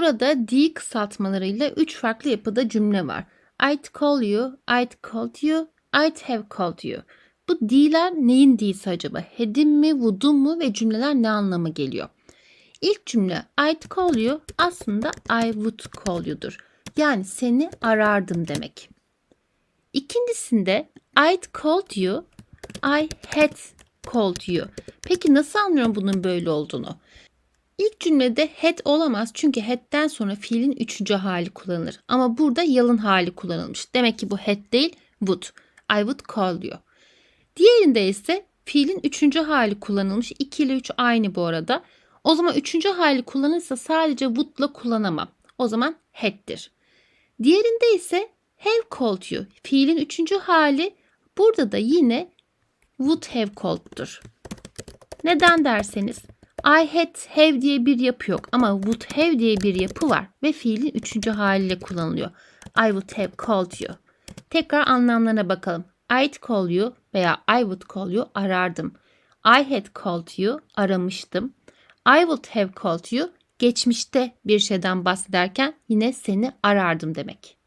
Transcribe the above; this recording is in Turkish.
Burada D kısaltmalarıyla üç farklı yapıda cümle var. I'd call you, I'd called you, I'd have called you. Bu D'ler neyin D'si acaba? Had'in mi, would'un mu ve cümleler ne anlama geliyor? İlk cümle I'd call you aslında I would call you'dur. Yani seni arardım demek. İkincisinde I'd called you, I had called you. Peki nasıl anlıyorum bunun böyle olduğunu? İlk cümlede had olamaz çünkü had'den sonra fiilin üçüncü hali kullanılır. Ama burada yalın hali kullanılmış. Demek ki bu had değil would. I would call you. Diğerinde ise fiilin üçüncü hali kullanılmış. 2 ile 3 aynı bu arada. O zaman üçüncü hali kullanırsa sadece would'la kullanamam. O zaman had'dir. Diğerinde ise have called you. Fiilin üçüncü hali burada da yine would have called'dur. Neden derseniz I had have diye bir yapı yok ama would have diye bir yapı var ve fiilin üçüncü haliyle kullanılıyor. I would have called you. Tekrar anlamlarına bakalım. I'd call you veya I would call you arardım. I had called you aramıştım. I would have called you geçmişte bir şeyden bahsederken yine seni arardım demek.